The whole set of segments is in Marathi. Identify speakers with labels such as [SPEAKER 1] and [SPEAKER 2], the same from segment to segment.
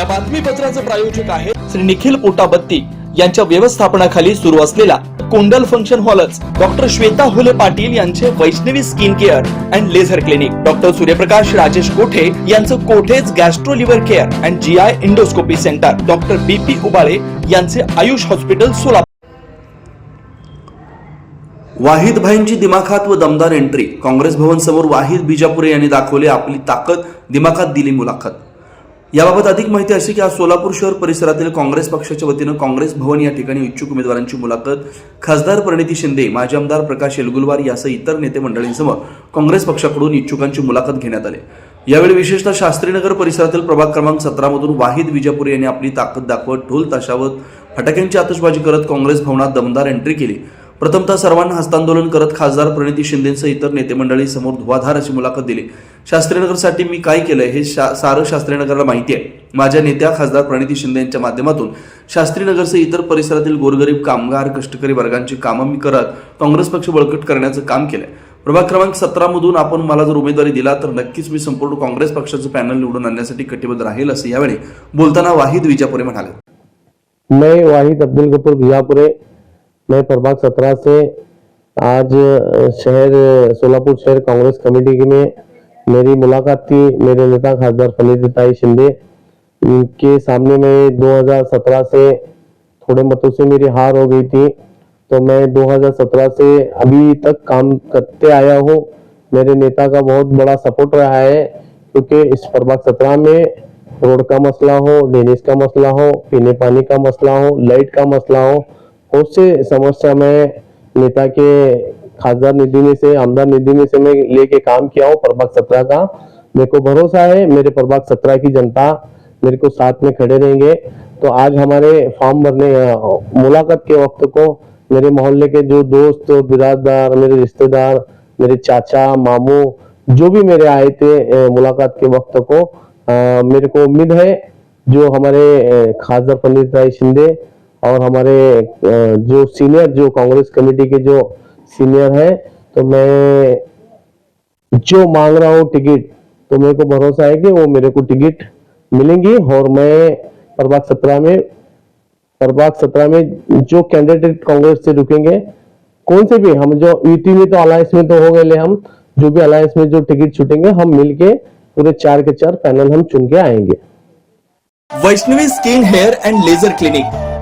[SPEAKER 1] या बातमीपत्राचं प्रायोजक आहे श्री निखिल पोटाबत्ती यांच्या व्यवस्थापनाखाली सुरू असलेला कोंडल फंक्शन हॉलच डॉक्टर श्वेता हुले पाटील यांचे Vaishnavi skin care and laser clinic doctor Suryaprakash Rajesh Kothe यांचं कोठेज gastro liver care and G I endoscopy centre doctor B P Ubale यांचे आयुष हॉस्पिटल सोलापूर.
[SPEAKER 2] वाहिद भाईंची दिमाखात व दमदार एंट्री काँग्रेस भवन समोर वाहिद बिजापुरे यांनी दाखवले आपली ताकद दिमाखात दिली मुलाखत. याबाबत अधिक माहिती अशी की आज सोलापूर शहर परिसरातील काँग्रेस पक्षाच्या वतीनं काँग्रेस भवन या ठिकाणी इच्छुक उमेदवारांची मुलाखत. खासदार प्रणिती शिंदे माजी आमदार प्रकाश एलगुलवार यासह इतर नेते मंडळींसमोर काँग्रेस पक्षाकडून इच्छुकांची मुलाखत घेण्यात आली. यावेळी विशेषतः शास्त्रीनगर परिसरातील प्रभाग क्रमांक सतरामधून वाहिद विजापुरी यांनी आपली ताकद दाखवत ढोल ताशावत फटाक्यांची आतषबाजी करत काँग्रेस भवनात दमदार एंट्री केली. प्रथमतः सर्वांना हस्तांदोलन करत खासदार प्रणिती शिंदेसह इतर नेते मंडळी समोर धुवाधार अशी मुलाखत दिली. शास्त्रीनगरसाठी मी काय केलंय हे शा सारं शास्त्रीनगरला माहिती आहे. माझ्या नेत्या खासदार प्रणिती शिंदे यांच्या माध्यमातून शास्त्रीनगरसह इतर परिसरातील गोरगरीब कामगार कष्टकरी वर्गांची कामं मी करत काँग्रेस पक्ष बळकट करण्याचं काम केलंय. प्रभाग क्रमांक सतरामधून आपण मला जर उमेदवारी दिला तर नक्कीच मी संपूर्ण काँग्रेस पक्षाचं पॅनल निवडून आणण्यासाठी कटिबद्ध राहील असं यावेळी बोलताना वाहिद विजापुरे म्हणाले.
[SPEAKER 3] मैं वाहिद अब्दुल गफूर विजापुरे मैं प्रभाग सत्रह से आज शहर, सोलापुर शहर कांग्रेस कमेटी में मेरी मुलाकात थी। मेरे नेता खासदार फनीताई शिंदे। इनके सामने मैं 2017 से थोड़े मतों से मेरी हार हो गई थी। तो मैं 2017 से अभी तक काम करते आया हूँ। मेरे नेता का बहुत बड़ा सपोर्ट रहा है, क्योंकि इस प्रभाग सत्रह में रोड का मसला हो, ड्रेनेज का मसला हो, पीने पानी का मसला हो, लाइट का मसला हो बहुत से समस्या में नेता के खासदार निधि में से आमदार निधि में से मैं लेके काम किया हूँ प्रभाग सत्रह का। मेरे को भरोसा है मेरे प्रभाग सत्रह की जनता मेरे को साथ में खड़े रहेंगे। तो आज हमारे फॉर्म भरने मुलाकात के वक्त को मेरे मोहल्ले के जो दोस्त बिराददार मेरे रिश्तेदार मेरे चाचा मामू जो भी मेरे आए थे मुलाकात के वक्त को अ, मेरे को उम्मीद है जो हमारे खासदार पंडित राय शिंदे और हमारे जो सीनियर जो कांग्रेस कमेटी के जो सीनियर है तो मैं जो मांग रहा हूँ टिकट तो मेरे को भरोसा है कि वो मेरे को टिकट मिलेंगी और मैं प्रभाग सत्रह में, प्रभाग सत्रह में जो कैंडिडेट कांग्रेस से रुकेंगे, कौन से भी, हम जो यूटी में तो अलायंस में तो हो गए हम, जो भी अलायंस में जो टिकट छूटेंगे, हम मिलके पूरे चार के चार पैनल हम चुन के आएँगे।
[SPEAKER 1] Vaishnavi skin hair and laser clinic.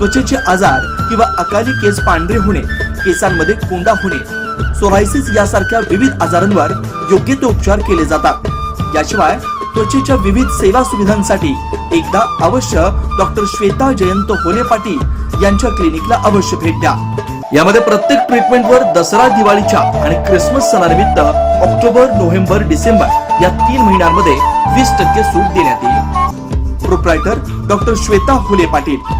[SPEAKER 1] त्वचेचे आजार किंवा अकाली केस पांढरे होणे केसांमध्ये कोंडा होणे सोरायसिस यासारख्या विविध आजारांवर योग्य ते उपचार केले जातात. याशिवाय त्वचेच्या विविध सेवा सुविधांसाठी एकदा अवश्य डॉक्टर श्वेता जयंत होले पाटील यांच्या क्लिनिकला अवश्य भेट द्या. यामध्ये प्रत्येक ट्रीटमेंटवर दसरा दिवाळीच्या आणि क्रिसमस सणानिमित्त ऑक्टोबर नोव्हेंबर डिसेंबर या तीन महिन्यांमध्ये वीस टक्के सूट देण्यात येईल. प्रोप्रायटर डॉक्टर श्वेता होले पाटील.